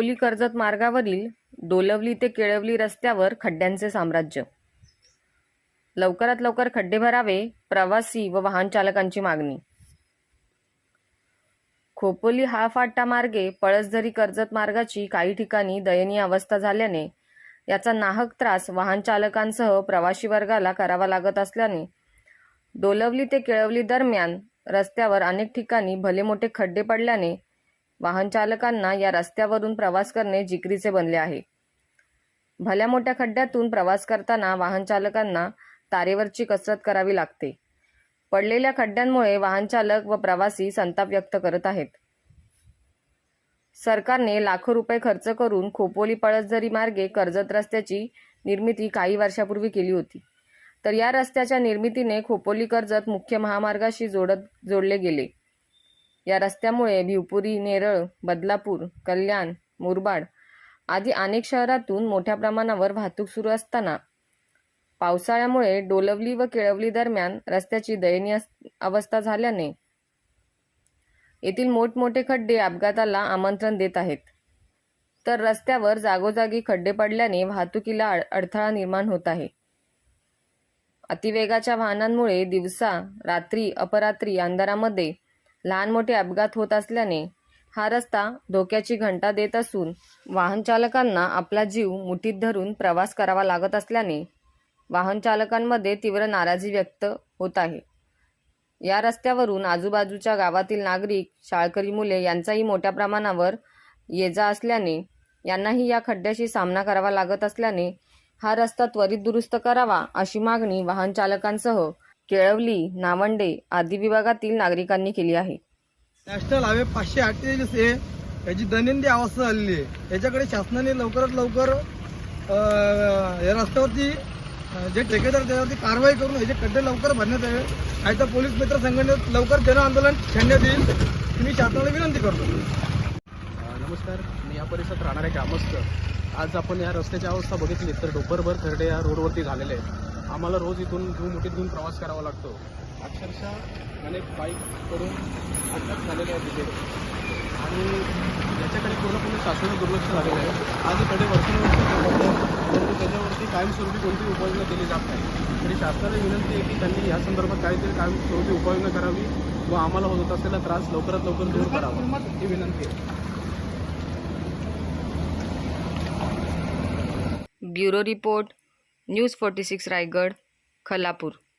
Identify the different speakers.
Speaker 1: कर्जत मार्गावरील डोलवली ते केळवली रस्त्यावर खड्ड्यांचे साम्राज्य. लवकरात लवकर खड्डे भरावे प्रवासी व वाहन चालकांची मागणी. खोपोली हा फाटा मार्गे पळसधरी कर्जत मार्गाची काही ठिकाणी दयनीय अवस्था झाल्याने याचा नाहक त्रास वाहन चालकांसह प्रवासी वर्गाला करावा लागत असल्याने डोलवली ते केळवली दरम्यान रस्त्यावर अनेक ठिकाणी भले मोठे खड्डे पडल्याने वाहनचालकांना या रस्त्यावरून प्रवास करणे जिकरीचे बनले आहे. भल्या मोठ्या खड्ड्यातून प्रवास करताना वाहनचालकांना तारेवरची कसरत करावी लागते. पडलेल्या खड्ड्यांमुळे वाहनचालक व प्रवासी संताप व्यक्त करत आहेत. सरकारने लाखो रुपये खर्च करून खोपोली पळसझरी मार्गे कर्जत रस्त्याची निर्मिती काही वर्षापूर्वी केली होती. तर या रस्त्याच्या निर्मितीने खोपोली कर्जत मुख्य महामार्गाशी जोडत जोडले गेले. या रस्त्यामुळे भिवपुरी नेरळ बदलापूर कल्याण मुरबाड आदी अनेक शहरातून मोठ्या प्रमाणावर वाहतूक सुरू असताना पावसाळ्यामुळे डोलवली व केळवली दरम्यान रस्त्याची दयनीय अवस्था झाल्याने येथील मोठमोठे खड्डे अपघाताला आमंत्रण देत आहेत. तर रस्त्यावर जागोजागी खड्डे पडल्याने वाहतुकीला अडथळा निर्माण होत आहे. अतिवेगाच्या वाहनांमुळे दिवसा रात्री अपरात्री अंधारामध्ये लहान मोठे अपघात होत असल्याने हा रस्ता धोक्याची घंटा देत असून वाहन चालकांना आपला जीव मुठीत धरून प्रवास करावा लागत असल्याने वाहन चालकांमध्ये तीव्र नाराजी व्यक्त होत आहे. या रस्त्यावरून आजूबाजूच्या गावातील नागरिक शाळकरी मुले यांचाही मोठ्या प्रमाणावर ये जा असल्याने यांनाही या खड्ड्याशी सामना करावा लागत असल्याने हा रस्ता त्वरित दुरुस्त करावा अशी मागणी वाहन चालकांसह केळवली नावंडे आदी विभागातील नागरिकांनी केली आहे.
Speaker 2: नॅशनल हायवे पाचशे अठ्ठेचाळीस आहे याची दैनंदिन अवस्था झालेली आहे. याच्याकडे शासनाने लवकरात लवकर या रस्त्यावरती जे ठेकेदार त्याच्यावरती कारवाई करून याचे खड्डे लवकर भरण्यात यावे. आणि तर पोलीस मित्र संघटनेत लवकर जन आंदोलन छेडण्यात येईल. मी शासनाला विनंती करतो.
Speaker 3: नमस्कार. मी या परिसरात राहणारे ग्रामस्थ. आज आपण या रस्त्याची अवस्था बघितली तर डोंगरभर खरडे या रोडवरती झालेले आहेत. आम्हाला रोज इथून घेऊन मोठीत घेऊन प्रवास करावा लागतो. अक्षरशः अनेक बाईक करून अपघात झालेले आहेत तिथे. आणि याच्याकडे पूर्णपणे शासनाने दुर्लक्ष झालेलं आहे. आज इकडे वर्षानुवर्ष परंतु त्याच्यावरती कायमस्वरूपी कोणती उपाययोजना केली जात नाही. तरी शासनाला विनंती आहे की त्यांनी या संदर्भात काहीतरी कायमस्वरूपी उपाययोजना करावी व आम्हाला होत असलेला त्रास लवकरात लवकर दूर करावा. ही विनंती आहे.
Speaker 1: Bureau report news forty six Raigad Khalapur.